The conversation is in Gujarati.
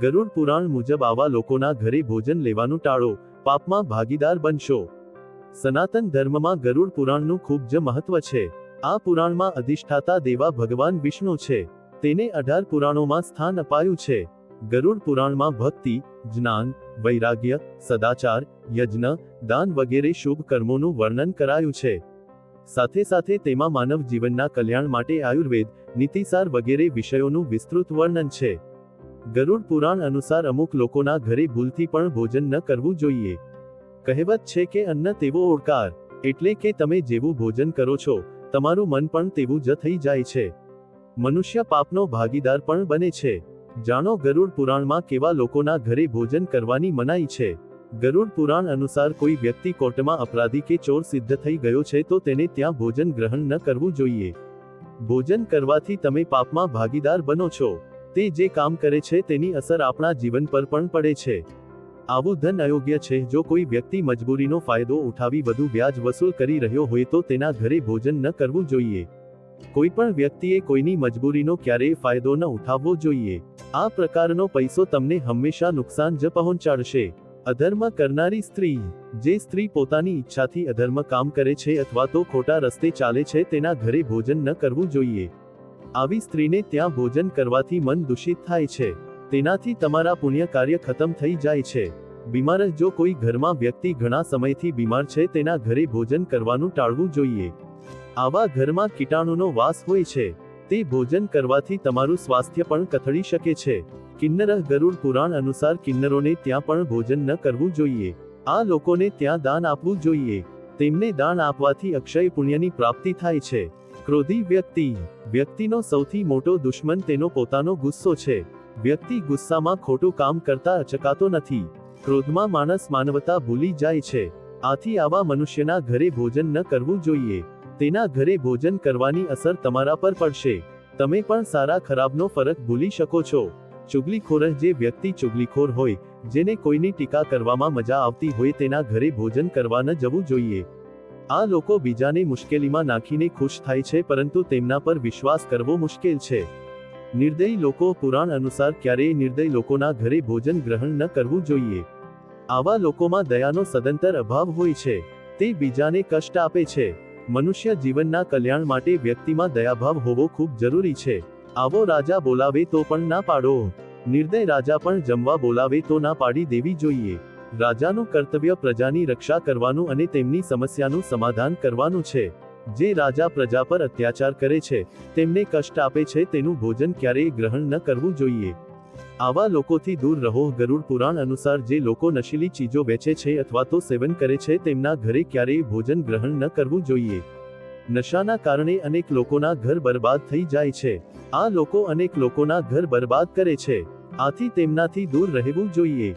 ગરુડ પુરાણ મુજબ આવા લોકોના ઘરે ભોજન લેવાનું ટાળો, પાપમાં ભાગીદાર બનશો. સનાતન ધર્મમાં ગરુડ પુરાણનું ખૂબ જ મહત્વ છે. આ પુરાણમાં અધિષ્ઠાતા દેવા ભગવાન વિષ્ણુ છે. તેને અઢાર પુરાણોમાં સ્થાન અપાયું છે. ગરુડ પુરાણમાં ભક્તિ, જ્ઞાન, વૈરાગ્ય, સદાચાર, યજ્ઞ, દાન વગેરે શુભ કર્મોનું વર્ણન કરાયું છે. સાથે સાથે તેમાં માનવ જીવનના કલ્યાણ માટે આયુર્વેદ, નીતિસાર વગેરે વિષયોનું વિસ્તૃત વર્ણન છે. ગરુડ પુરાણ અનુસાર અમુક લોકોના ઘરે ભૂલથી પણ ભોજન ન કરવું જોઈએ. કહેવત છે કે અન્ન તેવો ઓળકાર એટલે કે તમે જેવું ભોજન કરો છો, તમારું મન પણ તેવું જ થઈ જાય છે. મનુષ્ય પાપનો ભાગીદાર પણ બને છે. જાણો ગરુડ પુરાણમાં કેવા લોકોના ઘરે ભોજન કરવાની મનાઈ છે. ગરુડ પુરાણ અનુસાર કોઈ વ્યક્તિ કોર્ટમાં અપરાધી કે ચોર સિદ્ધ થઈ ગયો છે તો તેને ત્યાં ભોજન ગ્રહણ ન કરવું જોઈએ. ભોજન કરવાથી તમે પાપમાં ભાગીદાર બનો છો. તે જે કામ કરે છે તેની અસર આપણા જીવન પર પણ પડે છે. આવું ધન અયોગ્ય છે, જો કોઈ વ્યક્તિ મજબૂરીનો ફાયદો ઉઠાવી વધુ વ્યાજ વસૂલ કરી રહ્યો હોય તો તેના ઘરે ભોજન ન કરવું જોઈએ. કોઈ પણ વ્યક્તિએ કોઈની મજબૂરીનો ક્યારેય ફાયદો ન ઉઠાવવો જોઈએ. આ પ્રકારનો પૈસો તમને હંમેશા નુકસાન જ પહોંચાડશે. અધર્મ કરનારી સ્ત્રી, જે સ્ત્રી પોતાની ઈચ્છાથી અધર્મ કામ કરે છે અથવા તો ખોટા રસ્તે ચાલે છે તેના ઘરે ભોજન ન કરવું જોઈએ. આવી સ્ત્રીને ત્યાં ભોજન કરવાથી મન દૂષિત થાય છે. તેનાથી તમારા પુણ્ય કાર્ય ખતમ થઈ જાય છે. બીમાર જો કોઈ ઘરમાં વ્યક્તિ ઘણા સમયથી બીમાર છે તેના ઘરે ભોજન કરવાનું ટાળવું જોઈએ. આવા ઘરમાં કીટાણુનો વાસ હોય છે. તે ભોજન કરવાથી તમારું સ્વાસ્થ્ય પણ કથળી શકે છે. કિન્નર ગરુડ પુરાણ અનુસાર કિન્નરોને ત્યાં પણ ભોજન ન કરવું જોઈએ. આ લોકોને ત્યાં દાન આપવું જોઈએ. તેમને દાન આપવાથી અક્ષય પુણ્યની પ્રાપ્તિ થાય છે. ક્રોધી વ્યક્તિ. વ્યક્તિનો સૌથી મોટો દુશ્મન તેનો પોતાનો ગુસ્સો છે. વ્યક્તિ ગુસ્સામાં ખોટું કામ કરતા અચકાતો નથી. ક્રોધમાં માણસ માનવતા ભૂલી જાય છે. આથી આવા મનુષ્યના ઘરે ભોજન ન કરવું જોઈએ. તેના ઘરે ભોજન કરવાની અસર તમારા પર પડશે. તમે પણ સારા ખરાબનો ફરક ભૂલી શકો છો. ચુગલીખોર જે વ્યક્તિ ચુગલીખોર હોય, જેને કોઈની ટીકા કરવામાં મજા આવતી હોય તેના ઘરે ભોજન કરવા ન જવું જોઈએ. આ લોકો બીજાને મુશ્કેલીમાં નાખીને ખુશ થાય છે પરંતુ તેમના પર વિશ્વાસ કરવો મુશ્કેલ છે. નિર્દયી લોકો પુરાણ અનુસાર ક્યારેય નિર્દય લોકોના ઘરે ભોજન ગ્રહણ ન કરવું જોઈએ. આવા લોકોમાં દયાનો સદંતર અભાવ હોય છે. તે બીજાને કષ્ટ આપે છે. મનુષ્ય જીવનના કલ્યાણ માટે વ્યક્તિમાં દયાભાવ હોવો ખૂબ જરૂરી છે. આવો રાજા બોલાવે તો પણ ના પાડો. નિર્દય રાજા પણ જમવા બોલાવે તો ના પાડી દેવી જોઈએ. રાજાનું કર્તવ્ય પ્રજાની રક્ષા કરવાનું અને તેમની સમસ્યાનું સમાધાન કરવાનું છે. જે રાજા પ્રજા પર અત્યાચાર કરે છે, તેમને કષ્ટ આપે છે, તેનું ભોજન ક્યારેય ગ્રહણ ન કરવું જોઈએ. આવા લોકોથી દૂર રહો, ગરુડ પુરાણ અનુસાર જે લોકો નશીલી ચીજો વેચે છે અથવા તો સેવન કરે છે, તેમના ઘરે ક્યારેય ભોજન ગ્રહણ ન કરવું જોઈએ. નશાના કારણે અનેક લોકોના ઘર બરબાદ થઈ જાય છે. આ લોકો અનેક લોકોના ઘર બરબાદ કરે છે. આથી તેમનાથી દૂર રહેવું જોઈએ.